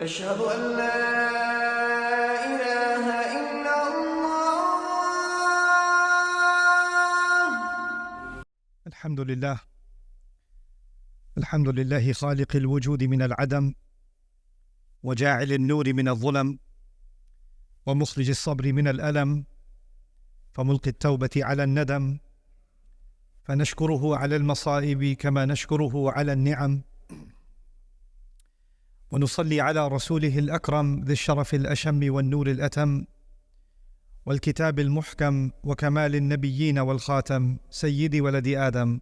أشهد أن لا إله إلا الله. الحمد لله. الحمد لله خالق الوجود من العدم وجاعل النور من الظلم ومخرج الصبر من الألم فملقي التوبة على الندم فنشكره على المصائب كما نشكره على النعم ونصلي على رسوله الأكرم ذي الشرف الأشم والنور الأتم والكتاب المحكم وكمال النبيين والخاتم سيد ولد آدم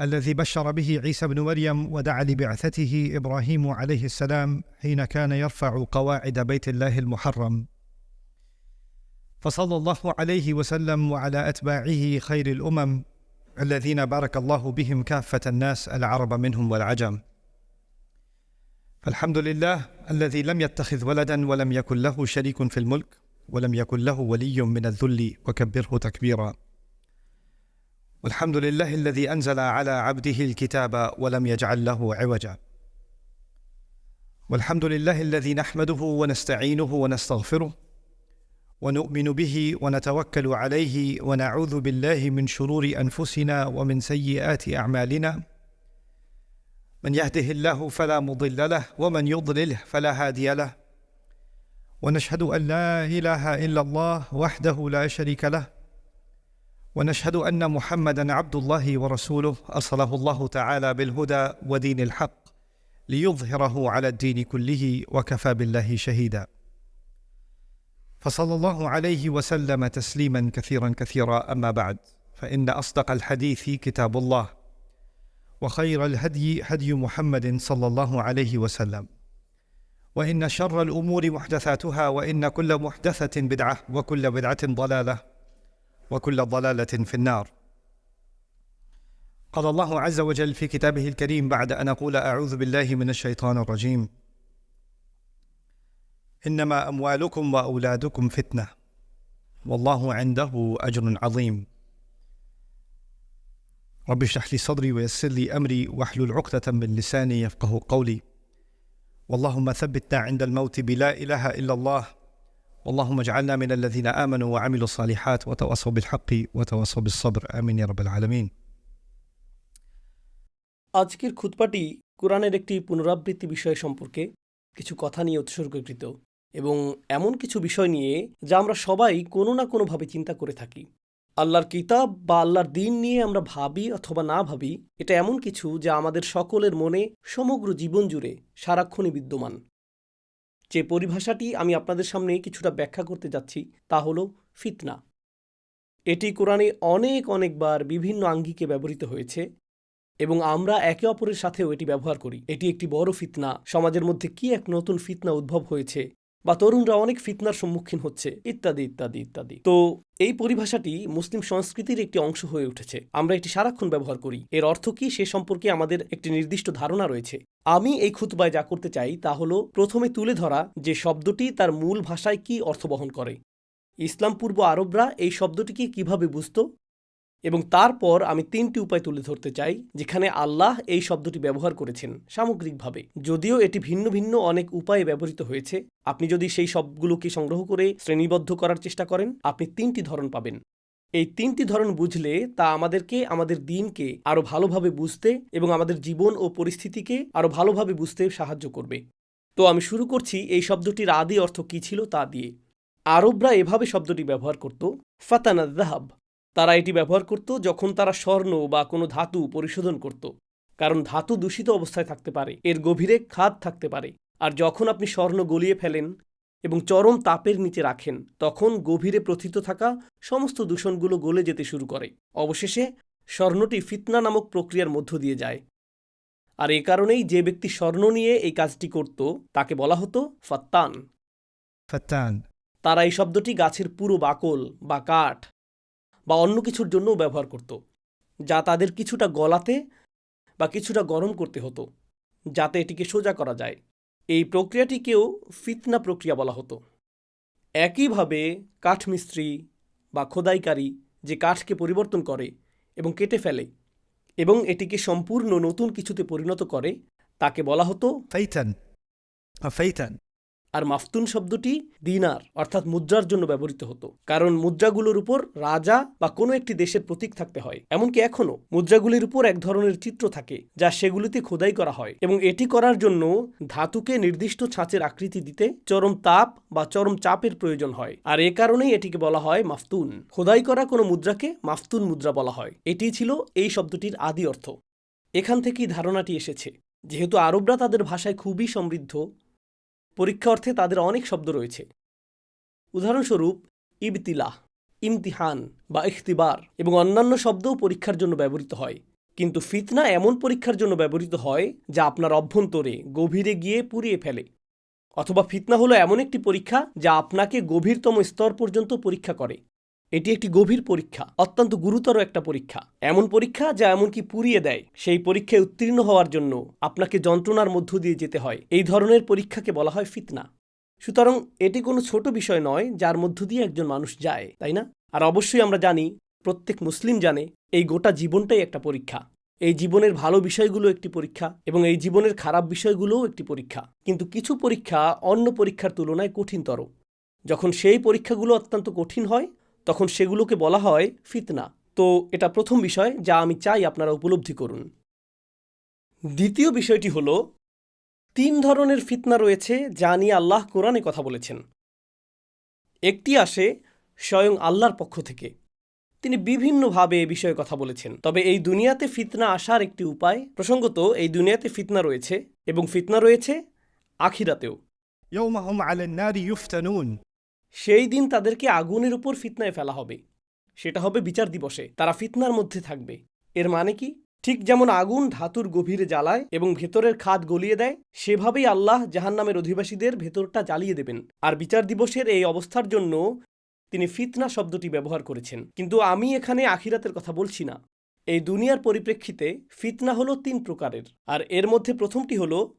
الذي بشر به عيسى بن مريم ودعا لبعثته إبراهيم عليه السلام حين كان يرفع قواعد بيت الله المحرم. فصلى الله عليه وسلم وعلى أتباعه خير الأمم الذين بارك الله بهم كافة الناس العرب منهم والعجم. فالحمد لله الذي لم يتخذ ولدا ولم يكن له شريك في الملك ولم يكن له ولي من الذل وكبره تكبيرا. والحمد لله الذي أنزل على عبده الكتاب ولم يجعل له عوجا. والحمد لله الذي نحمده ونستعينه ونستغفره ونؤمن به ونتوكل عليه ونعوذ بالله من شرور أنفسنا ومن سيئات أعمالنا. من يهده الله فلا مضل له ومن يضلله فلا هادي له. ونشهد أن لا إله إلا الله وحده لا شريك له. ونشهد أن محمدا عبد الله ورسوله أرسله الله تعالى بالهدى ودين الحق ليظهره على الدين كله وكفى بالله شهيدا. فصلى الله عليه وسلم تسليما كثيرا كثيرا أما بعد فإن أصدق الحديث كتاب الله. وخير الهدي هدي محمد صلى الله عليه وسلم. وإن شر الأمور محدثاتها وإن كل محدثة بدعة وكل بدعة ضلالة وكل ضلالة في النار. قال الله عز وجل في كتابه الكريم بعد أن أقول أعوذ بالله من الشيطان الرجيم. إنما أموالكم وأولادكم فتنة والله عنده أجر عظيم. رب اشرح لي صدري ويسر لي امري واحلل عقده من لساني يفقه قولي واللهم ثبتنا عند الموت بلا اله الا الله اللهم اجعلنا من الذين امنوا وعملوا الصالحات وتواصوا بالحق وتواصوا بالصبر امين يا رب العالمين আজকের খুতপাটি কোরআনের একটি পুনরাবৃত্তি বিষয় সম্পর্কে কিছু কথা নিয়ে উৎসর্গকৃত এবং এমন কিছু বিষয় নিয়ে যা আমরা সবাই কোনো না কোনোভাবে চিন্তা করে থাকি আল্লাহর কিতাব বা আল্লাহর দিন নিয়ে আমরা ভাবি অথবা না ভাবি, এটা এমন কিছু যা আমাদের সকলের মনে সমগ্র জীবন জুড়ে সারাক্ষণই বিদ্যমান। যে পরিভাষাটি আমি আপনাদের সামনে কিছুটা ব্যাখ্যা করতে যাচ্ছি, তা হল ফিতনা। এটি কোরআনে অনেক অনেকবার বিভিন্ন আঙ্গিকে ব্যবহৃত হয়েছে এবং আমরা একে অপরের সাথেও এটি ব্যবহার করি। এটি একটি বড় ফিতনা। সমাজের মধ্যে কি এক নতুন ফিতনা উদ্ভব হয়েছে বা তরুণরা অনেক ফিতনার সম্মুখীন হচ্ছে, ইত্যাদি ইত্যাদি ইত্যাদি। তো এই পরিভাষাটি মুসলিম সংস্কৃতির একটি অংশ হয়ে উঠেছে। আমরা এটি সারাক্ষণ ব্যবহার করি। এর অর্থ কি? সে সম্পর্কে আমাদের একটি নির্দিষ্ট ধারণা রয়েছে। আমি এই খুতবায় যা করতে চাই তা হলো প্রথমে তুলে ধরা যে শব্দটি তার মূল ভাষায় কি অর্থ বহন করে। ইসলাম পূর্ব আরবরা এই শব্দটিকে কীভাবে বুঝত? এবং তারপর আমি তিনটি উপায় তুলে ধরতে চাই, যেখানে আল্লাহ এই শব্দটি ব্যবহার করেছেন সামগ্রিকভাবে। যদিও এটি ভিন্ন ভিন্ন অনেক উপায়ে ব্যবহৃত হয়েছে, আপনি যদি সেই সবগুলোকে সংগ্রহ করে শ্রেণীবদ্ধ করার চেষ্টা করেন, আপনি তিনটি ধরন পাবেন। এই তিনটি ধরন বুঝলে তা আমাদেরকে, আমাদের দিনকে আরও ভালোভাবে বুঝতে এবং আমাদের জীবন ও পরিস্থিতিকে আরও ভালোভাবে বুঝতে সাহায্য করবে। তো আমি শুরু করছি, এই শব্দটির আদি অর্থ কী ছিল তা দিয়ে। আরবরা এভাবে শব্দটি ব্যবহার করত, ফাতানা দাহাব। তারা এটি ব্যবহার করত যখন তারা স্বর্ণ বা কোনো ধাতু পরিশোধন করত কারণ ধাতু দূষিত অবস্থায় থাকতে পারে এর গভীরে খাদ থাকতে পারে। আর যখন আপনি স্বর্ণ গলিয়ে ফেলেন এবং চরম তাপের নিচে রাখেন তখন গভীরে প্রথিত থাকা সমস্ত দূষণগুলো গলে যেতে শুরু করে। অবশেষে স্বর্ণটি ফিতনা নামক প্রক্রিয়ার মধ্য দিয়ে যায়। আর এ কারণেই যে ব্যক্তি স্বর্ণ নিয়ে এই কাজটি করত তাকে বলা হতো ফাত্তান। ফাত্তান। তারা এই শব্দটি গাছের পুরো বাকল বা কাঠ বা অন্য কিছুর জন্যও ব্যবহার করত, যা তাদের কিছুটা গলাতে বা কিছুটা গরম করতে হতো, যাতে এটিকে সোজা করা যায়। এই প্রক্রিয়াটিকেও ফিতনা প্রক্রিয়া বলা হতো। একইভাবে কাঠমিস্ত্রি বা খোদাইকারী যে কাঠকে পরিবর্তন করে এবং কেটে ফেলে এবং এটিকে সম্পূর্ণ নতুন কিছুতে পরিণত করে, তাকে বলা হতো ফেইথান ফাইতান। আর মাফতুন শব্দটি দিনার, অর্থাৎ মুদ্রার জন্য ব্যবহৃত হতো। কারণ মুদ্রাগুলোর উপর রাজা বা কোনো একটি দেশের প্রতীক থাকতে হয়। এমনকি এখনও মুদ্রাগুলির উপর এক ধরনের চিত্র থাকে, যা সেগুলিতে খোদাই করা হয় এবং এটি করার জন্য ধাতুকে নির্দিষ্ট ছাঁচের আকৃতি দিতে চরম তাপ বা চরম চাপের প্রয়োজন হয়। আর এ কারণেই এটিকে বলা হয় মাফতুন। খোদাই করা কোনো মুদ্রাকে মাফতুন মুদ্রা বলা হয়। এটি ছিল এই শব্দটির আদি অর্থ। এখান থেকেই ধারণাটি এসেছে। যেহেতু আরবরা তাদের ভাষায় খুবই সমৃদ্ধ পরীক্ষা অর্থে তাদের অনেক শব্দ রয়েছে। উদাহরণস্বরূপ ইবতিলা ইমতিহান বা ইখতিবার এবং অন্যান্য শব্দও পরীক্ষার জন্য ব্যবহৃত হয়। কিন্তু ফিতনা এমন পরীক্ষার জন্য ব্যবহৃত হয় যা আপনার অভ্যন্তরে গভীরে গিয়ে পুড়িয়ে ফেলে। অথবা ফিতনা হলো এমন একটি পরীক্ষা যা আপনাকে গভীরতম স্তর পর্যন্ত পরীক্ষা করে। এটি একটি গভীর পরীক্ষা, অত্যন্ত গুরুতর একটা পরীক্ষা। এমন পরীক্ষা যা এমনকি পুড়িয়ে দেয়। সেই পরীক্ষায় উত্তীর্ণ হওয়ার জন্য আপনাকে যন্ত্রণার মধ্য দিয়ে যেতে হয়। এই ধরনের পরীক্ষাকে বলা হয় ফিতনা। সুতরাং এটি কোনো ছোট বিষয় নয়, যার মধ্য দিয়ে একজন মানুষ যায়, তাই না? আর অবশ্যই আমরা জানি, প্রত্যেক মুসলিম জানে, এই গোটা জীবনটাই একটা পরীক্ষা। এই জীবনের ভালো বিষয়গুলো একটি পরীক্ষা এবং এই জীবনের খারাপ বিষয়গুলোও একটি পরীক্ষা। কিন্তু কিছু পরীক্ষা অন্য পরীক্ষার তুলনায় কঠিনতর। যখন সেই পরীক্ষাগুলো অত্যন্ত কঠিন হয় তখন সেগুলোকে বলা হয় ফিতনা। তো এটা প্রথম বিষয় যা আমি চাই আপনারা উপলব্ধি করুন। দ্বিতীয় বিষয়টি হল, তিন ধরনের ফিতনা রয়েছে যা নিয়ে আল্লাহ কোরআনে কথা বলেছেন। একটি আসে স্বয়ং আল্লাহর পক্ষ থেকে। তিনি বিভিন্নভাবে এ বিষয়ে কথা বলেছেন। তবে এই দুনিয়াতে ফিতনা আসার একটি উপায়, প্রসঙ্গত এই দুনিয়াতে ফিতনা রয়েছে এবং ফিতনা রয়েছে আখিরাতেও। সেই দিন তাদেরকে আগুনের উপর ফিতনায় ফেলা হবে। সেটা হবে বিচার দিবসে। তারা ফিতনার মধ্যে থাকবে। এর মানে কি? ঠিক যেমন আগুন ধাতুর গভীরে জ্বালায় এবং ভেতরের খাদ গলিয়ে দেয়, সেভাবেই আল্লাহ জাহান্নামের অধিবাসীদের ভেতরটা জ্বালিয়ে দেবেন। আর বিচার দিবসের এই অবস্থার জন্য তিনি ফিতনা শব্দটি ব্যবহার করেছেন। কিন্তু আমি এখানে আখিরাতের কথা বলছি না। এই দুনিয়ার পরিপ্রেক্ষিতে ফিতনা হলো তিন প্রকারের। আর এর মধ্যে প্রথমটি হলো,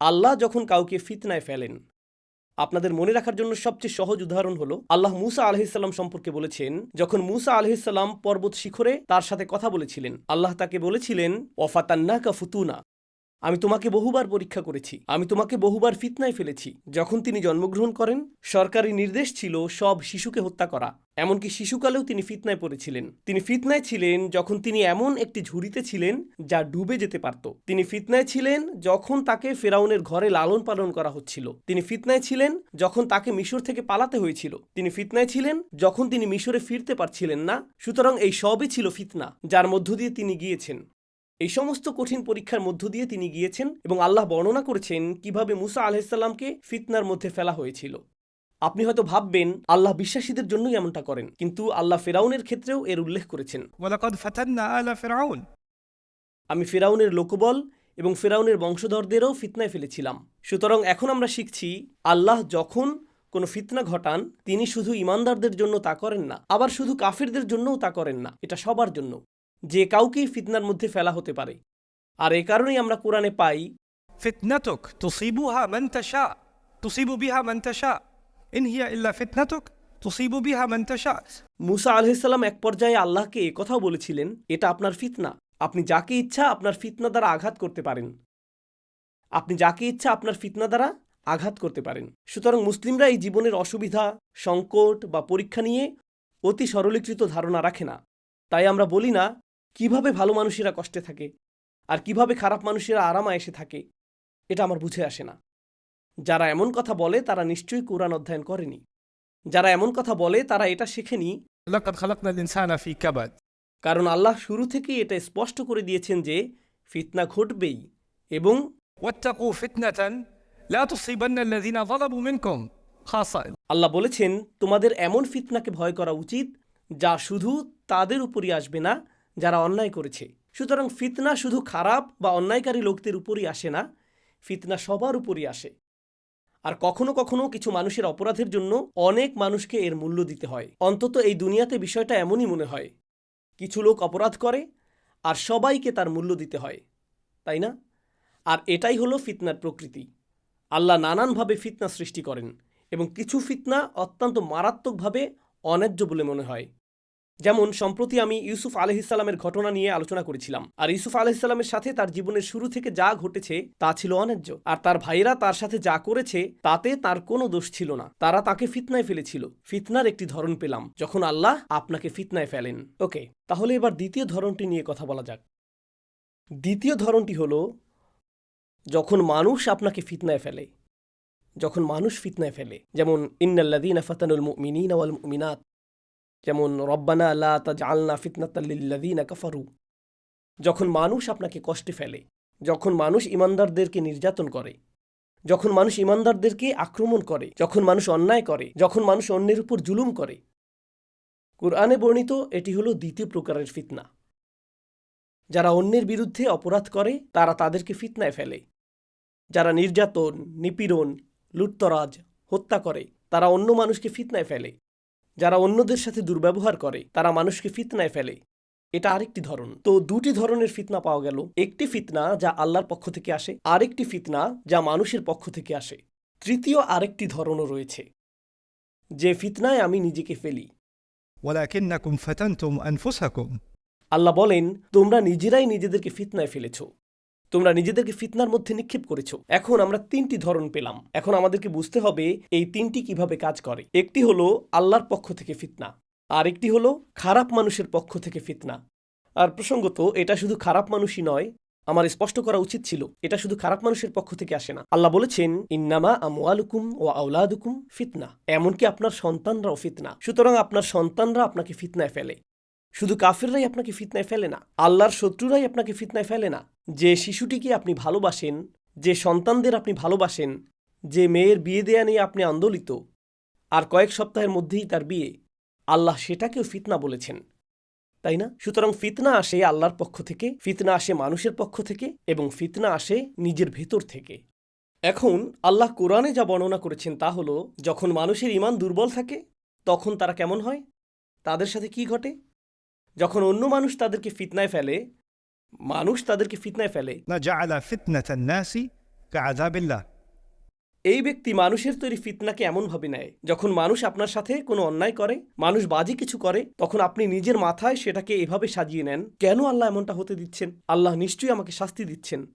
আল্লাহ যখন কাউকে ফিতনায় ফেলেন আপনাদের মনে রাখার জন্য সবচেয়ে সহজ উদাহরণ হলো, আল্লাহ মুসা আলহিসাল্লাম সম্পর্কে বলেছেন, যখন মুসা আলহিসাল্লাম পর্বত শিখরে তার সাথে কথা বলেছিলেন, আল্লাহ তাকে বলেছিলেন ওয়াফাতান্নাকা ফুতুনা। আমি তোমাকে বহুবার পরীক্ষা করেছি। আমি তোমাকে বহুবার ফিতনায় ফেলেছি। যখন তিনি জন্মগ্রহণ করেন, সরকারি নির্দেশ ছিল সব শিশুকে হত্যা করা। এমনকি শিশুকালেও তিনি ফিতনায় পড়েছিলেন। তিনি ফিতনায় ছিলেন যখন তিনি এমন একটি ঝুড়িতে ছিলেন যা ডুবে যেতে পারত। তিনি ফিতনায় ছিলেন যখন তাকে ফেরাউনের ঘরে লালন পালন করা হচ্ছিল। তিনি ফিতনায় ছিলেন যখন তাকে মিশর থেকে পালাতে হয়েছিল। তিনি ফিতনায় ছিলেন যখন তিনি মিশরে ফিরতে পারছিলেন না। সুতরাং এই সবই ছিল ফিতনা, যার মধ্য দিয়ে তিনি গিয়েছেন। এই সমস্ত কঠিন পরীক্ষার মধ্য দিয়ে তিনি গিয়েছেন এবং আল্লাহ বর্ণনা করেছেন কীভাবে মুসা আলহিসাল্লামকে ফিতনার মধ্যে ফেলা হয়েছিল। আপনি হয়তো ভাববেন আল্লাহ বিশ্বাসীদের জন্যই এমনটা করেন কিন্তু আল্লাহ ফেরাউনের ক্ষেত্রেও এর উল্লেখ করেছেন। আমি ফেরাউনের লোকবল এবং ফেরাউনের বংশধরদেরও ফিতনায় ফেলেছিলাম। সুতরাং এখন আমরা শিখছি আল্লাহ যখন কোনো ফিতনা ঘটান তিনি শুধু ইমানদারদের জন্য তা করেন না আবার শুধু কাফিরদের জন্যও তা করেন না এটা সবার জন্য। যে কাউকেই ফিতনার মধ্যে ফেলা হতে পারে। আর এ কারণেই আমরা কোরআনে পাই ফিতনাতক তুসিবু হা তুসিবু বিহা মন্তাসা ইনহিয়া ইল্লা ফিতনাতক তুসিবু বিহা মুসা আলহিসাল্লাম এক পর্যায়ে আল্লাহকে এ কথাও বলেছিলেন এটা আপনার ফিতনা। আপনি যাকে ইচ্ছা আপনার ফিতনা দ্বারা আঘাত করতে পারেন। আপনি যাকে ইচ্ছা আপনার ফিতনা দ্বারা আঘাত করতে পারেন। সুতরাং মুসলিমরা এই জীবনের অসুবিধা সংকট বা পরীক্ষা নিয়ে অতি সরলীকৃত ধারণা রাখে না। তাই আমরা বলি না কীভাবে ভালো মানুষেরা কষ্টে থাকে আর কীভাবে খারাপ মানুষেরা আরামায়েসে থাকে এটা আমার বুঝে আসে না। যারা এমন কথা বলে তারা নিশ্চয়ই কোরআন অধ্যয়ন করেনি। যারা এমন কথা বলে তারা এটা শেখেনি। কারণ আল্লাহ শুরু থেকেই এটা স্পষ্ট করে দিয়েছেন যে ফিতনা ঘটবেই এবং আল্লাহ বলেছেন তোমাদের এমন ফিতনাকে ভয় করা উচিত যা শুধু তাদের উপরই আসবে না যারা অন্যায় করেছে। সুতরাং ফিতনা শুধু খারাপ বা অন্যায়কারী লোকদের উপরই আসে না, ফিতনা সবার উপরই আসে। আর কখনো কখনো কিছু মানুষের অপরাধের জন্য অনেক মানুষকে এর মূল্য দিতে হয়। অন্তত এই দুনিয়াতে বিষয়টা এমনই মনে হয়। কিছু লোক অপরাধ করে আর সবাইকে তার মূল্য দিতে হয়, তাই না? আর এটাই হলো ফিতনার প্রকৃতি। আল্লাহ নানানভাবে ফিতনা সৃষ্টি করেন এবং কিছু ফিতনা অত্যন্ত মারাত্মকভাবে অন্যায্য বলে মনে হয়। যেমন, সম্প্রতি আমি ইউসুফ আলহিসাল্লামের ঘটনা নিয়ে আলোচনা করেছিলাম। আর ইউসুফ আলহিসাল্লামের সাথে তার জীবনের শুরু থেকে যা ঘটেছে, তা ছিল অন্যায্য। আর তার ভাইরা তার সাথে যা করেছে, তাতে তার কোনো দোষ ছিল না। তারা তাকে ফিতনায় ফেলেছিল। ফিতনার একটি ধরন পেলাম, যখন আল্লাহ আপনাকে ফিতনায় ফেলেন। ওকে, তাহলে এবার দ্বিতীয় ধরনটি নিয়ে কথা বলা যাক। দ্বিতীয় ধরনটি হলো, যখন মানুষ আপনাকে ফিতনায় ফেলে। যখন মানুষ ফিতনায় ফেলে। যেমন ইন্নাল্লাদিন ফাতানুল মুমিনিন ওয়াল মুমিনাত যেমন, রব্বানা আল্লাহ তাজআলনা ফিতনাতাল্লিল্লাযিনা কাফারু। যখন মানুষ আপনাকে কষ্টে ফেলে, যখন মানুষ ইমানদারদেরকে নির্যাতন করে, যখন মানুষ ইমানদারদেরকে আক্রমণ করে, যখন মানুষ অন্যায় করে, যখন মানুষ অন্যের উপর জুলুম করে, কোরআনে বর্ণিত এটি হলো দ্বিতীয় প্রকারের ফিতনা। যারা অন্যের বিরুদ্ধে অপরাধ করে, তারা তাদেরকে ফিতনায় ফেলে। যারা নির্যাতন, নিপীড়ন, লুটতরাজ, হত্যা করে, তারা অন্য মানুষকে ফিতনায় ফেলে। যারা অন্যদের সাথে দুর্ব্যবহার করে তারা মানুষকে ফিতনায় ফেলে। এটা আরেকটি ধরন। তো দুটি ধরনের ফিতনা পাওয়া গেল। একটি ফিতনা যা আল্লাহর পক্ষ থেকে আসে আরেকটি ফিতনা যা মানুষের পক্ষ থেকে আসে। তৃতীয় আরেকটি ধরনও রয়েছে যে ফিতনায় আমি নিজেকে ফেলি। আল্লাহ বলেন তোমরা নিজেরাই নিজেদেরকে ফিতনায় ফেলেছো। তোমরা নিজেদেরকে ফিতনার মধ্যে নিক্ষেপ করেছ। এখন আমরা তিনটি ধরন পেলাম। এখন আমাদেরকে বুঝতে হবে এই তিনটি কীভাবে কাজ করে। একটি হলো আল্লাহর পক্ষ থেকে ফিতনা। আর একটি হলো খারাপ মানুষের পক্ষ থেকে ফিতনা। আর প্রসঙ্গত, এটা শুধু খারাপ মানুষই নয়, আমার স্পষ্ট করা উচিত ছিল, এটা শুধু খারাপ মানুষের পক্ষ থেকে আসে না। আল্লাহ বলেছেন, ইন্নামা আমওয়ালুকুম ও আউলাদুকুম ফিতনা। এমনকি আপনার সন্তানরাও ফিতনা। সুতরাং আপনার সন্তানরা আপনাকে ফিতনায় ফেলে। শুধু কাফেররাই আপনাকে ফিতনায় ফেলে না, আল্লাহর শত্রুরাই আপনাকে ফিতনায় ফেলে না। যে শিশুটিকে আপনি ভালোবাসেন, যে সন্তানদের আপনি ভালোবাসেন, যে মেয়ের বিয়ে দেয়া নিয়ে আপনি আন্দোলিত, আর কয়েক সপ্তাহের মধ্যেই তার বিয়ে, আল্লাহ সেটাকেও ফিতনা বলেছেন। তাই না? সুতরাং ফিতনা আসে আল্লাহর পক্ষ থেকে, ফিতনা আসে মানুষের পক্ষ থেকে, এবং ফিতনা আসে নিজের ভেতর থেকে। এখন আল্লাহ কোরআনে যা বর্ণনা করেছেন তা হলো, যখন মানুষের ইমান দুর্বল থাকে, তখন তারা কেমন হয়? তাদের সাথে কি ঘটে? যখন অন্য মানুষ তাদেরকে ফিতনায় ফেলে মানুষ তাদেরকে ফিতনায় ফেলে। এই ব্যক্তি মানুষের তৈরি ফিতনাকে এমনভাবে নেয় যখন মানুষ আপনার সাথে কোনো অন্যায় করে মানুষ বাজে কিছু করে তখন আপনি নিজের মাথায় সেটাকে এভাবে সাজিয়ে নেন কেন আল্লাহ এমনটা হতে দিচ্ছেন? আল্লাহ নিশ্চয়ই আমাকে শাস্তি দিচ্ছেন।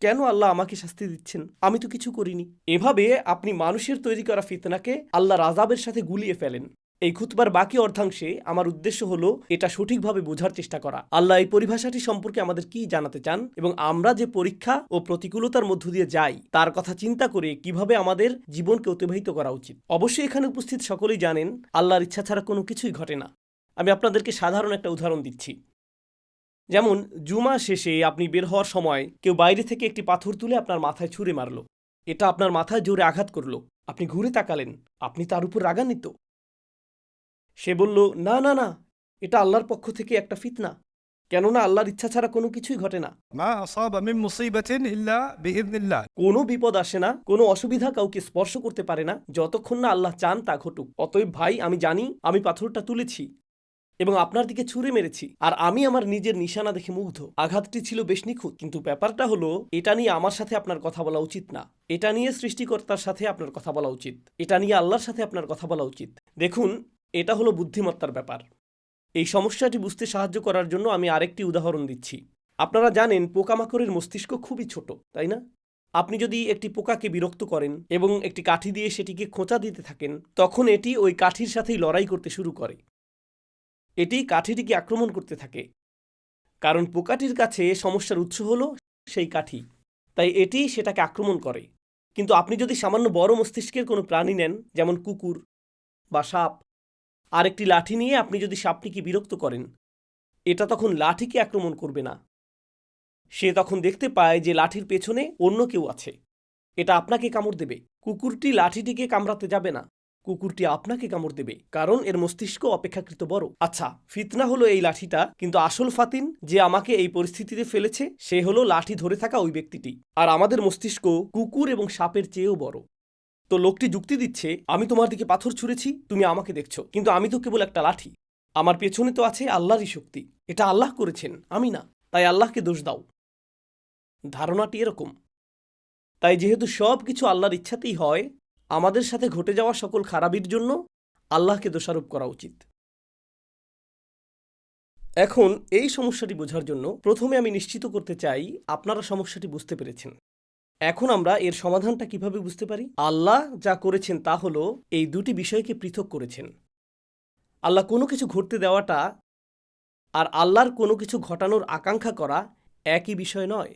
কেন আল্লাহ আমাকে শাস্তি দিচ্ছেন? আমি তো কিছু করিনি। এভাবে আপনি মানুষের তৈরি করা ফিতনাকে আল্লাহর আজাবের সাথে গুলিয়ে ফেলেন। এই খুতবার বাকি অর্ধাংশে আমার উদ্দেশ্য হলো এটা সঠিকভাবে বোঝার চেষ্টা করা। আল্লাহ এই পরিভাষাটি সম্পর্কে আমাদের কি জানাতে চান এবং আমরা যে পরীক্ষা ও প্রতিকূলতার মধ্য দিয়ে যাই, তার কথা চিন্তা করে কীভাবে আমাদের জীবনকে অতিবাহিত করা উচিত। অবশ্যই এখানে উপস্থিত সকলেই জানেন, আল্লাহর ইচ্ছা ছাড়া কোনো কিছুই ঘটে না। আমি আপনাদেরকে সাধারণ একটা উদাহরণ দিচ্ছি। যেমন, জুমা শেষে আপনি বের হওয়ার সময় কেউ বাইরে থেকে একটি পাথর তুলে আপনার মাথায় ছুঁড়ে মারল। এটা আপনার মাথায় জোরে আঘাত করল। আপনি ঘুরে তাকালেন। আপনি তার উপর রাগান্বিত। সে বলল না না না এটা আল্লাহর পক্ষ থেকে একটা ফিতনা। কেননা আল্লাহর ইচ্ছা ছাড়া কোনো কিছুই ঘটে না। কোনো বিপদ আসে না কোনো অসুবিধা কাউকে স্পর্শ করতে পারে না যতক্ষণ না আল্লাহ চান তা ঘটুক। অতএব ভাই আমি জানি আমি পাথরটা তুলেছি এবং আপনার দিকে ছুঁড়ে মেরেছি আর আমি আমার নিজের নিশানা দেখে মুগ্ধ। আঘাতটি ছিল বেশ নিখুঁত কিন্তু ব্যাপারটা হলো এটা নিয়ে আমার সাথে আপনার কথা বলা উচিত না। এটা নিয়ে সৃষ্টিকর্তার সাথে আপনার কথা বলা উচিত। এটা নিয়ে আল্লাহর সাথে আপনার কথা বলা উচিত। দেখুন এটা হলো বুদ্ধিমত্তার ব্যাপার। এই সমস্যাটি বুঝতে সাহায্য করার জন্য আমি আরেকটি উদাহরণ দিচ্ছি। আপনারা জানেন পোকামাকড়ের মস্তিষ্ক খুবই ছোট, তাই না? আপনি যদি একটি পোকাকে বিরক্ত করেন এবং একটি কাঠি দিয়ে সেটিকে খোঁচা দিতে থাকেন, তখন এটি ওই কাঠির সাথেই লড়াই করতে শুরু করে। এটি কাঠিটিকে আক্রমণ করতে থাকে। কারণ পোকাটির কাছে সমস্যার উৎস হলো সেই কাঠি, তাই এটি সেটাকে আক্রমণ করে। কিন্তু আপনি যদি সামান্য বড় মস্তিষ্কের কোনো প্রাণী নেন, যেমন কুকুর বা সাপ আর একটি লাঠি নিয়ে আপনি যদি সাপটিকে বিরক্ত করেন, এটা তখন লাঠিকে আক্রমণ করবে না। সে তখন দেখতে পায় যে লাঠির পেছনে অন্য কেউ আছে। এটা আপনাকে কামড় দেবে। কুকুরটি লাঠিটিকে কামড়াতে যাবে না। কুকুরটি আপনাকে কামড় দেবে, কারণ এর মস্তিষ্ক অপেক্ষাকৃত বড়। আচ্ছা ফিতনা হলো এই লাঠিটা, কিন্তু আসল ফাতিন যে আমাকে এই পরিস্থিতিতে ফেলেছে, সে হলো লাঠি ধরে থাকা ওই ব্যক্তিটি। আর আমাদের মস্তিষ্ক কুকুর এবং সাপের চেয়েও বড়। তো লোকটি যুক্তি দিচ্ছে, আমি তোমার দিকে পাথর ছুঁড়েছি, তুমি আমাকে দেখছ, কিন্তু আমি তো কেবল একটা লাঠি। আমার পেছনে তো আছে আল্লাহরই শক্তি। এটা আল্লাহ করেছেন, আমি না। তাই আল্লাহকে দোষ দাও। ধারণাটি এরকম। তাই যেহেতু সব কিছু আল্লাহর ইচ্ছাতেই হয়, আমাদের সাথে ঘটে যাওয়া সকল খারাপির জন্য আল্লাহকে দোষারোপ করা উচিত। এখন এই সমস্যাটি বোঝার জন্য প্রথমে আমি নিশ্চিত করতে চাই, আপনারা সমস্যাটি বুঝতে পেরেছেন। এখন আমরা এর সমাধানটা কীভাবে বুঝতে পারি? আল্লাহ যা করেছেন তা হল এই দুটি বিষয়কে পৃথক করেছেন। আল্লাহ কোনো কিছু ঘটতে দেওয়াটা আর আল্লাহর কোনো কিছু ঘটানোর আকাঙ্ক্ষা করা একই বিষয় নয়।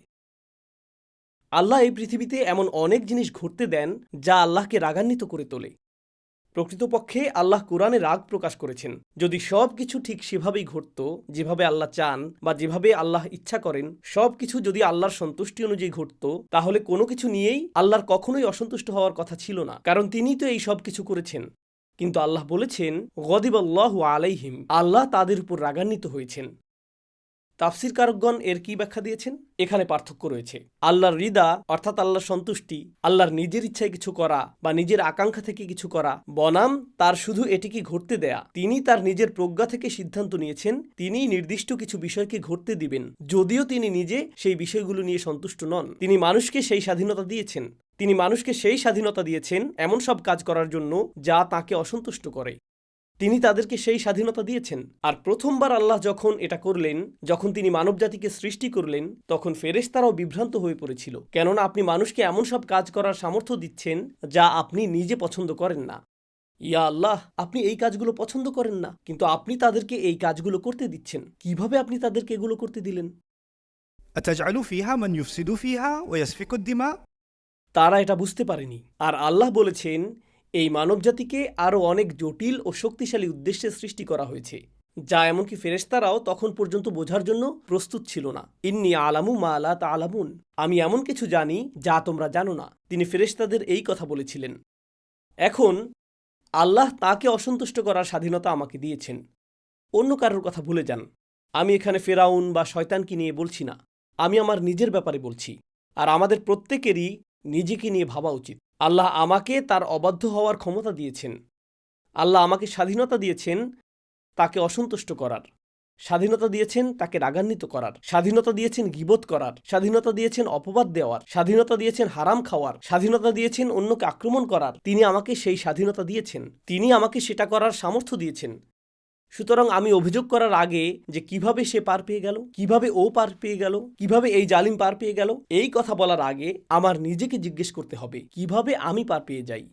আল্লাহ এই পৃথিবীতে এমন অনেক জিনিস ঘটতে দেন যা আল্লাহকে রাগান্বিত করে তোলে। প্রকৃতপক্ষে আল্লাহ কোরআনে রাগ প্রকাশ করেছেন। যদি সব কিছু ঠিক সেভাবেই ঘটত, যেভাবে আল্লাহ চান বা যেভাবে আল্লাহ ইচ্ছা করেন সব কিছু যদি আল্লাহর সন্তুষ্টি অনুযায়ী ঘটত, তাহলে কোনো কিছু নিয়েই আল্লাহর কখনোই অসন্তুষ্ট হওয়ার কথা ছিল না, কারণ তিনি তো এই সব কিছু করেছেন। কিন্তু আল্লাহ বলেছেন গদিব আল্লাহ আলাইহিম, আল্লাহ তাদের উপর রাগান্বিত হয়েছেন। তাফসির কারকগণ এর কি ব্যাখ্যা দিয়েছেন? এখানে পার্থক্য রয়েছে। আল্লাহর রিদা অর্থাৎ আল্লাহর সন্তুষ্টি, আল্লাহর নিজের ইচ্ছায় কিছু করা বা নিজের আকাঙ্ক্ষা থেকে কিছু করা, বনাম তার শুধু এটিকে ঘটতে দেয়া, তিনি তার নিজের প্রজ্ঞা থেকে সিদ্ধান্ত নিয়েছেন তিনি নির্দিষ্ট কিছু বিষয়কে ঘটতে দিবেন, যদিও তিনি নিজে সেই বিষয়গুলো নিয়ে সন্তুষ্ট নন। তিনি মানুষকে সেই স্বাধীনতা দিয়েছেন। তিনি মানুষকে সেই স্বাধীনতা দিয়েছেন এমন সব কাজ করার জন্য যা তাকে অসন্তুষ্ট করে। তিনি তাদেরকে সেই স্বাধীনতা দিয়েছেন। আর প্রথমবার আল্লাহ যখন এটা করলেন যখন তিনি মানবজাতিকে সৃষ্টি করলেন তখন ফেরেশ তারাও বিভ্রান্ত হয়ে পড়েছিল। কেননা আপনি মানুষকে এমন সব কাজ করার সামর্থ্য দিচ্ছেন যা আপনি নিজে পছন্দ করেন না। ইয়া আল্লাহ আপনি এই কাজগুলো পছন্দ করেন না কিন্তু আপনি তাদেরকে এই কাজগুলো করতে দিচ্ছেন। কীভাবে আপনি তাদেরকে এগুলো করতে দিলেন? তারা এটা বুঝতে পারেনি। আর আল্লাহ বলেছেন এই মানবজাতিকে আরও অনেক জটিল ও শক্তিশালী উদ্দেশ্যে সৃষ্টি করা হয়েছে, যা এমনকি ফেরেশতারাও তখন পর্যন্ত বোঝার জন্য প্রস্তুত ছিল না। ইন্নি আলামু মা তা আলামুন আমি এমন কিছু জানি যা তোমরা জানো না, তিনি ফেরেশতাদের এই কথা বলেছিলেন। এখন, আল্লাহ তাকে অসন্তুষ্ট করার স্বাধীনতা আমাকে দিয়েছেন। অন্য কারোর কথা ভুলে যান। আমি এখানে ফেরাউন বা শয়তানকে নিয়ে বলছি না। আমি আমার নিজের ব্যাপারে বলছি। আর আমাদের প্রত্যেকেরই নিজেকে নিয়ে ভাবা উচিত। আল্লাহ আমাকে তার অবাধ্য হওয়ার ক্ষমতা দিয়েছেন। আল্লাহ আমাকে স্বাধীনতা দিয়েছেন তাকে অসন্তুষ্ট করার। স্বাধীনতা দিয়েছেন তাকে রাগান্বিত করার। স্বাধীনতা দিয়েছেন গিবত করার। স্বাধীনতা দিয়েছেন অপবাদ দেওয়ার। স্বাধীনতা দিয়েছেন হারাম খাওয়ার। স্বাধীনতা দিয়েছেন অন্যকে আক্রমণ করার। তিনি আমাকে সেই স্বাধীনতা দিয়েছেন। তিনি আমাকে সেটা করার সামর্থ্য দিয়েছেন। সুতরাং আমি অভিযোগ করার আগে যে কীভাবে সে পার পেয়ে গেল, কীভাবে ও পার পেয়ে গেল, কীভাবে এই জালিম পার পেয়ে গেল, এই কথা বলার আগে আমার নিজেকে জিজ্ঞেস করতে হবে, কীভাবে আমি পার পেয়ে যাই?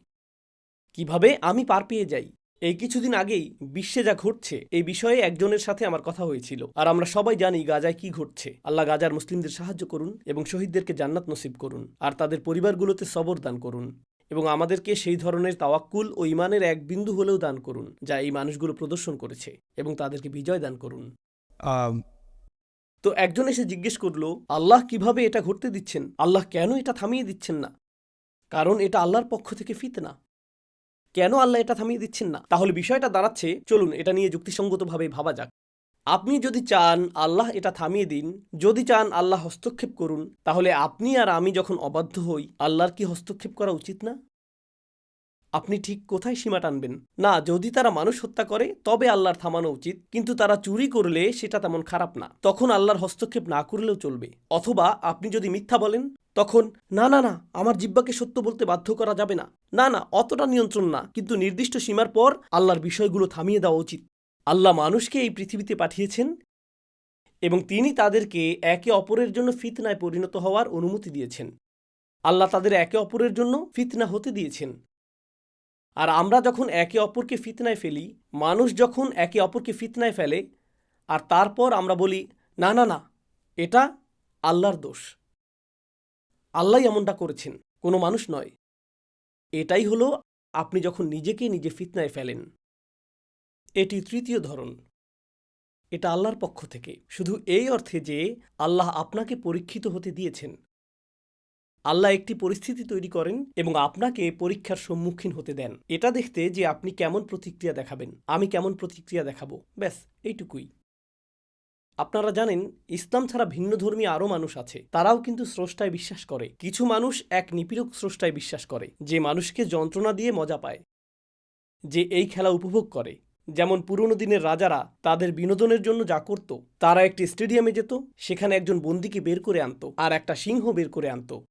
কীভাবে আমি পার পেয়ে যাই? এই কিছুদিন আগেই বিশ্বে যা ঘটছে, এই বিষয়ে একজনের সাথে আমার কথা হয়েছিল। আর আমরা সবাই জানি গাজায় কি ঘটছে। আল্লাহ গাজার মুসলিমদের সাহায্য করুন এবং শহীদদেরকে জান্নাত নসিব করুন। আর তাদের পরিবারগুলোতে সবর দান করুন। এবং আমাদেরকে সেই ধরনের তাওয়াক্কুল ও ইমানের এক বিন্দু হলেও দান করুন যা এই মানুষগুলো প্রদর্শন করেছে এবং তাদেরকে বিজয় দান করুন। তো একজন এসে জিজ্ঞেস করল আল্লাহ কীভাবে এটা ঘটতে দিচ্ছেন? আল্লাহ কেন এটা থামিয়ে দিচ্ছেন না? কারণ এটা আল্লাহর পক্ষ থেকে ফিতনা। কেন আল্লাহ এটা থামিয়ে দিচ্ছেন না? তাহলে বিষয়টা দাঁড়াচ্ছে চলুন এটা নিয়ে যুক্তিসঙ্গতভাবে ভাবা যাক। আপনি যদি চান আল্লাহ এটা থামিয়ে দিন, যদি চান আল্লাহ হস্তক্ষেপ করুন, তাহলে আপনি আর আমি যখন অবাধ্য হই, আল্লাহর কি হস্তক্ষেপ করা উচিত না? আপনি ঠিক কোথায় সীমা টানবেন? না, যদি তারা মানুষ হত্যা করে, তবে আল্লাহর থামানো উচিত, কিন্তু তারা চুরি করলে সেটা তেমন খারাপ না। তখন আল্লাহর হস্তক্ষেপ না করলেও চলবে। অথবা আপনি যদি মিথ্যা বলেন, তখন, না না না, আমার জিব্বাকে সত্য বলতে বাধ্য করা যাবে না। না না, অতটা নিয়ন্ত্রণ না, কিন্তু নির্দিষ্ট সীমার পর আল্লাহর বিষয়গুলো থামিয়ে দেওয়া উচিত। আল্লাহ মানুষকে এই পৃথিবীতে পাঠিয়েছেন এবং তিনি তাদেরকে একে অপরের জন্য ফিতনায় পরিণত হওয়ার অনুমতি দিয়েছেন। আল্লাহ তাদের একে অপরের জন্য ফিতনা হতে দিয়েছেন। আর আমরা যখন একে অপরকে ফিতনায় ফেলি, মানুষ যখন একে অপরকে ফিতনায় ফেলে, আর তারপর আমরা বলি, না না না, এটা আল্লাহর দোষ। আল্লাহ এমনটা করেছেন, কোনো মানুষ নয়। এটাই হলো আপনি যখন নিজেকে নিজে ফিতনায় ফেলেন। এটি তৃতীয় ধরন। এটা আল্লাহর পক্ষ থেকে। শুধু এই অর্থে যে আল্লাহ আপনাকে পরীক্ষিত হতে দিয়েছেন। আল্লাহ একটি পরিস্থিতি তৈরি করেন এবং আপনাকে পরীক্ষার সম্মুখীন হতে দেন। এটা দেখতে যে আপনি কেমন প্রতিক্রিয়া দেখাবেন। আমি কেমন প্রতিক্রিয়া দেখাবো। ব্যাস, এইটুকুই। আপনারা জানেন, ইসলাম ছাড়া ভিন্ন ধর্মী আরও মানুষ আছে। তারাও কিন্তু স্রষ্টায় বিশ্বাস করে। কিছু মানুষ এক নিপীড়ক স্রষ্টায় বিশ্বাস করে, যে মানুষকে যন্ত্রণা দিয়ে মজা পায়। যে এই খেলা উপভোগ করে। যেমন পুরনো দিনের রাজারা তাদের বিনোদনের জন্য যা করত, তারা একটি স্টেডিয়ামে যেত, সেখানে একজন বন্দিকে বের করে আনতো আর একটা সিংহ বের করে আনতো।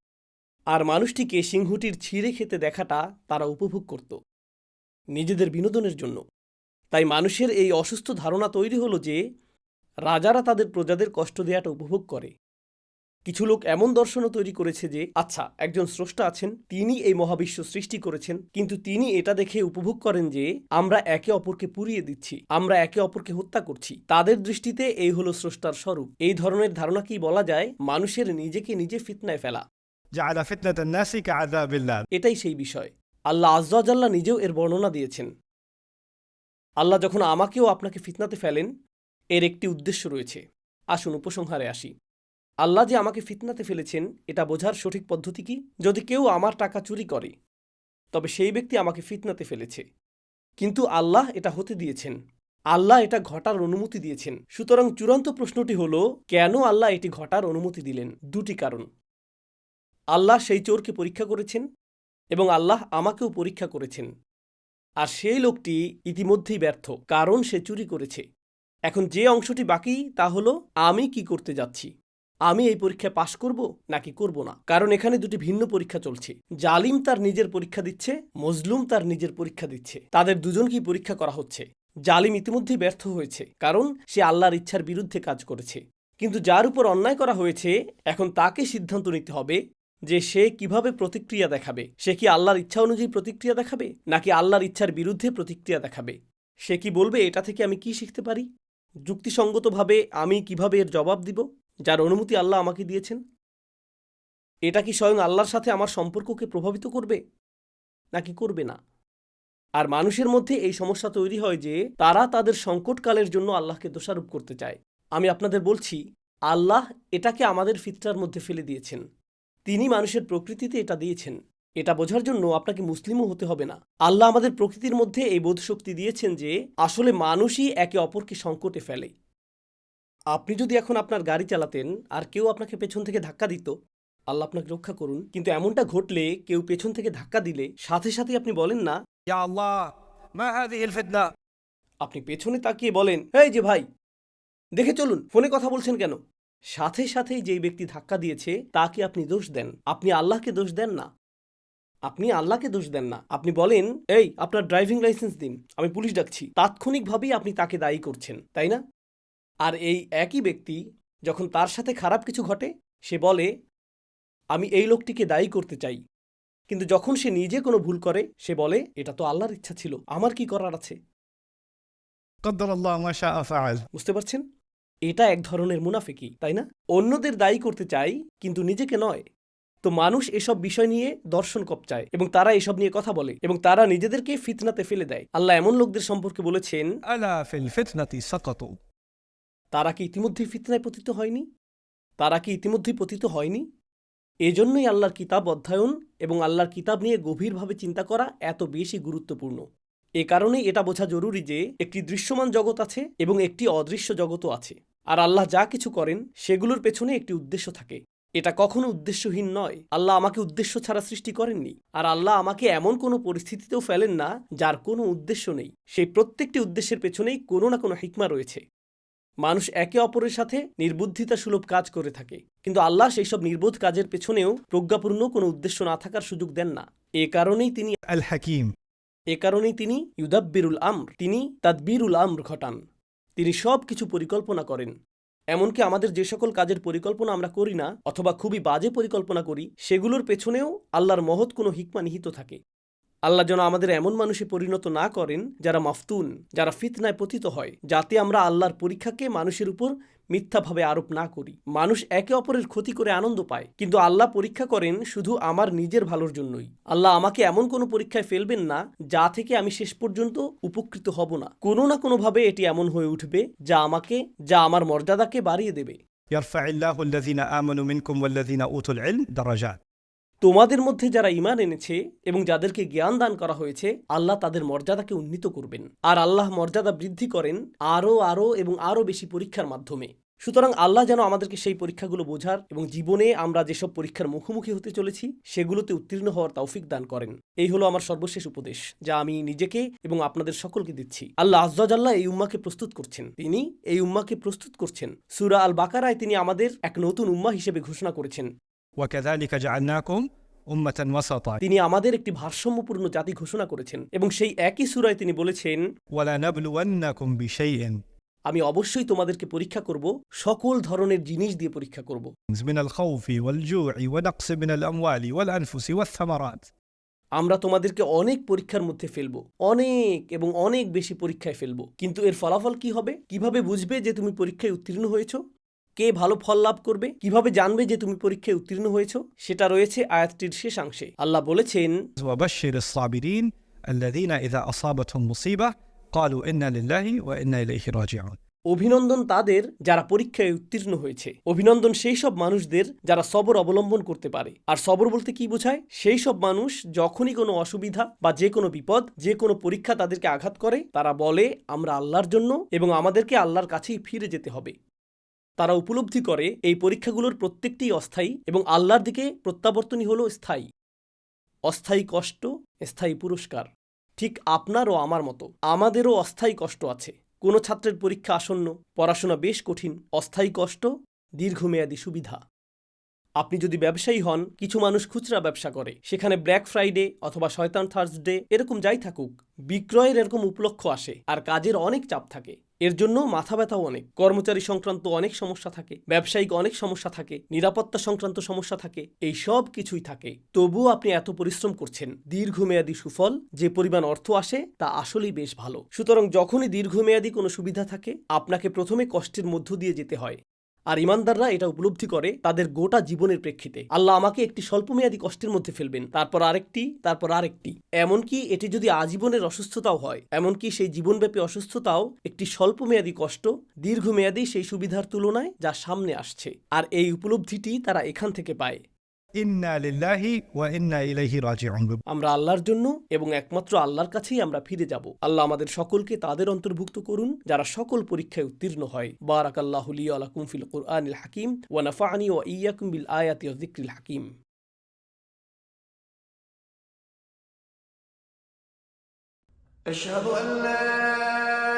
আর মানুষটিকে সিংহটির ছিঁড়ে খেতে দেখাটা তারা উপভোগ করত নিজেদের বিনোদনের জন্য। তাই মানুষের এই অসুস্থ ধারণা তৈরি হলো যে, রাজারা তাদের প্রজাদের কষ্ট দেওয়াটা উপভোগ করে। কিছু লোক এমন দর্শনও তৈরি করেছে যে আচ্ছা একজন স্রষ্টা আছেন তিনি এই মহাবিশ্ব সৃষ্টি করেছেন কিন্তু তিনি এটা দেখে উপভোগ করেন যে আমরা একে অপরকে পুড়িয়ে দিচ্ছি আমরা একে অপরকে হত্যা করছি। তাদের দৃষ্টিতে এই হলো স্রষ্টার স্বরূপ। এই ধরনের ধারণা কি বলা যায়? মানুষের নিজেকে নিজে ফিতনায় ফেলা। এটাই সেই বিষয়। আল্লাহ আজাল্লাহ নিজেও এর বর্ণনা দিয়েছেন। আল্লাহ যখন আমাকেও আপনাকে ফিতনাতে ফেলেন এর একটি উদ্দেশ্য রয়েছে। আসুন উপসংহারে আসি। আল্লাহ যে আমাকে ফিতনাতে ফেলেছেন, এটা বোঝার সঠিক পদ্ধতি কি? যদি কেউ আমার টাকা চুরি করে, তবে সেই ব্যক্তি আমাকে ফিতনাতে ফেলেছে। কিন্তু আল্লাহ এটা হতে দিয়েছেন। আল্লাহ এটা ঘটার অনুমতি দিয়েছেন। সুতরাং চূড়ান্ত প্রশ্নটি হল, কেন আল্লাহ এটি ঘটার অনুমতি দিলেন? দুটি কারণ। আল্লাহ সেই চোরকে পরীক্ষা করেছেন এবং আল্লাহ আমাকেও পরীক্ষা করেছেন। আর সেই লোকটি ইতিমধ্যেই ব্যর্থ, কারণ সে চুরি করেছে। এখন যে অংশটি বাকি, তা হলো, আমি কি করতে যাচ্ছি? আমি এই পরীক্ষায় পাশ করব নাকি করব না? কারণ এখানে দুটি ভিন্ন পরীক্ষা চলছে। জালিম তার নিজের পরীক্ষা দিচ্ছে, মজলুম তার নিজের পরীক্ষা দিচ্ছে। তাদের দুজনকেই পরীক্ষা করা হচ্ছে। জালিম ইতিমধ্যেই ব্যর্থ হয়েছে, কারণ সে আল্লাহর ইচ্ছার বিরুদ্ধে কাজ করেছে। কিন্তু যার উপর অন্যায় করা হয়েছে, এখন তাকে সিদ্ধান্ত নিতে হবে যে সে কীভাবে প্রতিক্রিয়া দেখাবে। সে কি আল্লাহর ইচ্ছা অনুযায়ী প্রতিক্রিয়া দেখাবে, নাকি আল্লাহর ইচ্ছার বিরুদ্ধে প্রতিক্রিয়া দেখাবে? সে কি বলবে, এটা থেকে আমি কি শিখতে পারি? যুক্তিসঙ্গতভাবে আমি কীভাবে এর জবাব দিব? যার অনুমতি আল্লাহ আমাকে দিয়েছেন? এটা কি স্বয়ং আল্লাহর সাথে আমার সম্পর্ককে প্রভাবিত করবে? নাকি করবে না? আর মানুষের মধ্যে এই সমস্যা তৈরি হয় যে তারা তাদের সংকটকালের জন্য আল্লাহকে দোষারোপ করতে চায়। আমি আপনাদের বলছি, আল্লাহ এটাকে আমাদের ফিতরার মধ্যে ফেলে দিয়েছেন। তিনি মানুষের প্রকৃতিতে এটা দিয়েছেন। এটা বোঝার জন্য আপনাকে মুসলিমও হতে হবে না। আল্লাহ আমাদের প্রকৃতির মধ্যে এই বোধশক্তি দিয়েছেন যে আসলে মানুষই একে অপরকে সংকটে ফেলে। আপনি যদি এখন আপনার গাড়ি চালাতেন আর কেউ আপনাকে পেছন থেকে ধাক্কা দিত, আল্লাহ আপনাকে রক্ষা করুন। কিন্তু এমনটা ঘটলে কেউ পেছন থেকে ধাক্কা দিলে সাথে সাথে আপনি বলেন না আপনি পেছনে তাকিয়ে বলেন এই যে ভাই, দেখে চলুন, ফোনে কথা বলছেন কেন? সাথে সাথেই যেই ব্যক্তি ধাক্কা দিয়েছে, তাকে আপনি দোষ দেন। আপনি আল্লাহকে দোষ দেন না। আপনি আল্লাহকে দোষ দেন না। আপনি বলেন, এই, আপনার ড্রাইভিং লাইসেন্স দিন, আমি পুলিশ ডাকছি। তাৎক্ষণিকভাবেই আপনি তাকে দায়ী করছেন, তাই না? আর এই একই ব্যক্তি যখন তার সাথে খারাপ কিছু ঘটে সে বলে আমি এই লোকটিকে দায়ী করতে চাই। কিন্তু যখন সে নিজে কোনো ভুল করে সে বলে এটা তো আল্লাহর ইচ্ছা ছিল আমার কি করার আছে? বুঝতে পারছেন? এটা এক ধরনের মুনাফিকি তাই না? অন্যদের দায়ী করতে চাই কিন্তু নিজেকে নয়। তো মানুষ এসব বিষয় নিয়ে দর্শন কপচায় এবং তারা এসব নিয়ে কথা বলে এবং তারা নিজেদেরকে ফিতনাতে ফেলে দেয়। আল্লাহ এমন লোকদের সম্পর্কে বলেছেন তারা কি ইতিমধ্যেই ফিতনায় পতিত হয়নি? তারা কি ইতিমধ্যেই পতিত হয়নি? এজন্যই আল্লাহর কিতাব অধ্যয়ন এবং আল্লাহর কিতাব নিয়ে গভীরভাবে চিন্তা করা এত বেশি গুরুত্বপূর্ণ। এ কারণেই এটা বোঝা জরুরি যে একটি দৃশ্যমান জগৎ আছে এবং একটি অদৃশ্য জগতও আছে। আর আল্লাহ যা কিছু করেন, সেগুলোর পেছনে একটি উদ্দেশ্য থাকে। এটা কখনো উদ্দেশ্যহীন নয়। আল্লাহ আমাকে উদ্দেশ্য ছাড়া সৃষ্টি করেননি। আর আল্লাহ আমাকে এমন কোনো পরিস্থিতিতেও ফেলেন না, যার কোনো উদ্দেশ্য নেই। সেই প্রত্যেকটি উদ্দেশ্যের পেছনেই কোনো না কোনো হিকমা রয়েছে। মানুষ একে অপরের সাথে নির্বুদ্ধিতা সুলভ কাজ করে থাকে। কিন্তু আল্লাহ সেই সব নির্বোধ কাজের পেছনেও প্রজ্ঞাপূর্ণ কোনো উদ্দেশ্য না থাকার সুযোগ দেন না। এ কারণেই তিনি আল হাকিম এ কারণেই তিনি ইউদাব্বিরুল আমর তিনি তাদবিরুল আমর ঘটান। তিনি সব কিছু পরিকল্পনা করেন। এমনকি আমাদের যে সকল কাজের পরিকল্পনা আমরা করি না অথবা খুবই বাজে পরিকল্পনা করি সেগুলোর পেছনেও আল্লাহর মহৎ কোনো হিকমা নিহিত থাকে। আল্লাহ যেন আমাদের এমন মানুষে পরিণত না করেন যারা মাফতুন যারা ফিতনায় পতিত হয় যাতে আমরা আল্লাহর পরীক্ষাকে মানুষের উপর মিথ্যাভাবে আরোপ না করি মানুষ একে অপরের ক্ষতি করে আনন্দ পায় কিন্তু আল্লাহ পরীক্ষা করেন শুধু আমার নিজের ভালোর জন্যই আল্লাহ আমাকে এমন কোনো পরীক্ষায় ফেলবেন না যা থেকে আমি শেষ পর্যন্ত উপকৃত হব না কোনো না কোনোভাবে এটি এমন হয়ে উঠবে যা আমাকে যা আমার মর্যাদাকে বাড়িয়ে দেবে يرفع الله الذين آمنوا منكم والذين أوتوا العلم درجات তোমাদের মধ্যে যারা ইমান এনেছে এবং যাদেরকে জ্ঞান দান করা হয়েছে, আল্লাহ তাদের মর্যাদাকে উন্নীত করবেন। আর আল্লাহ মর্যাদা বৃদ্ধি করেন আরও আরও এবং আরও বেশি পরীক্ষার মাধ্যমে। সুতরাং আল্লাহ যেন আমাদেরকে সেই পরীক্ষাগুলো বোঝার এবং জীবনে আমরা যেসব পরীক্ষার মুখোমুখি হতে চলেছি, সেগুলোতে উত্তীর্ণ হওয়ার তৌফিক দান করেন। এই হলো আমার সর্বশেষ উপদেশ, যা আমি নিজেকে এবং আপনাদের সকলকে দিচ্ছি। আল্লাহ আজ্লাহ এই উম্মাকে প্রস্তুত করছেন। তিনি এই উম্মাকে প্রস্তুত করছেন। সুরা আল বাকারায় তিনি আমাদের এক নতুন উম্মা হিসেবে ঘোষণা করেছেন। তিনি আমাদের একটি ভারসাম্যপূর্ণ জাতি ঘোষণা করেছেন এবং সেই একই সুরায় তিনি বলেছেন আমি অবশ্যই তোমাদেরকে পরীক্ষা করব সকল ধরনের জিনিস দিয়ে পরীক্ষা করব। ওয়াল আমরা তোমাদেরকে অনেক পরীক্ষার মধ্যে ফেলব অনেক এবং অনেক বেশি পরীক্ষায় ফেলব। কিন্তু এর ফলাফল কি হবে? কীভাবে বুঝবে যে তুমি পরীক্ষায় উত্তীর্ণ হয়েছো? কে ভালো ফল লাভ করবে? কীভাবে জানবে যে তুমি পরীক্ষায় উত্তীর্ণ হয়েছ? সেটা রয়েছে আয়াতটির শেষাংশে। আল্লাহ বলেছেন অভিনন্দন তাদের যারা পরীক্ষায় উত্তীর্ণ হয়েছে। অভিনন্দন সেই সব মানুষদের যারা সবর অবলম্বন করতে পারে। আর সবর বলতে কি বোঝায়? সেই সব মানুষ যখনই কোনো অসুবিধা বা যে কোনো বিপদ যে কোনো পরীক্ষা তাদেরকে আঘাত করে তারা বলে আমরা আল্লাহর জন্য এবং আমাদেরকে আল্লাহর কাছেই ফিরে যেতে হবে। তারা উপলব্ধি করে এই পরীক্ষাগুলোর প্রত্যেকটিই অস্থায়ী এবং আল্লাহর দিকে প্রত্যাবর্তনই হল স্থায়ী। অস্থায়ী কষ্ট, স্থায়ী পুরস্কার। ঠিক আপনার ও আমার মতো। আমাদেরও অস্থায়ী কষ্ট আছে। কোনো ছাত্রের পরীক্ষা আসন্ন, পড়াশোনা বেশ কঠিন, অস্থায়ী কষ্ট, দীর্ঘমেয়াদী সুবিধা। আপনি যদি ব্যবসায়ী হন, কিছু মানুষ খুচরা ব্যবসা করে। সেখানে ব্ল্যাক ফ্রাইডে অথবা শয়তান থার্সডে এরকম যাই থাকুক, বিক্রয়ের এরকম উপলক্ষ আসে, আর কাজের অনেক চাপ থাকে। এর জন্য মাথা ব্যথাও অনেক, কর্মচারী সংক্রান্ত অনেক সমস্যা থাকে, ব্যবসায়িক অনেক সমস্যা থাকে, নিরাপত্তা সংক্রান্ত সমস্যা থাকে, এই সব কিছুই থাকে। তবুও আপনি এত পরিশ্রম করছেন, দীর্ঘমেয়াদী সুফল, যে পরিমাণ অর্থ আসে, তা আসলেই বেশ ভালো। সুতরাং যখনই দীর্ঘমেয়াদী কোনো সুবিধা থাকে, আপনাকে প্রথমে কষ্টের মধ্য দিয়ে যেতে হয়। আর ইমানদাররা এটা উপলব্ধি করে তাদের গোটা জীবনের প্রেক্ষিতে। আল্লাহ আমাকে একটি স্বল্পমেয়াদী কষ্টের মধ্যে ফেলবেন, তারপর আরেকটি তারপর আরেকটি। এমনকি এটি যদি আজীবনের অসুস্থতাও হয়, এমনকি সেই জীবনব্যাপী অসুস্থতাও একটি স্বল্পমেয়াদী কষ্ট, দীর্ঘমেয়াদী সেই সুবিধার তুলনায় যা সামনে আসছে। আর এই উপলব্ধিটি তারা এখান থেকে পায়। إنا لله وإنا إليه راجعون আমরা আল্লাহর জন্য এবং একমাত্র আল্লাহর কাছেই আমরা ফিরে যাব আল্লাহ আমাদের সকলকে তাদের অন্তর্ভুক্ত করুন যারা সকল পরীক্ষায় উত্তীর্ণ হয় বারাক আল্লাহ আলাকুম ফিল কুরআনিল হাকিম ওয়া নাফাআনি ওয়া ইয়াকুম বিল আয়াতি ওয়া যিকরিল হাকিম أشهد أن لا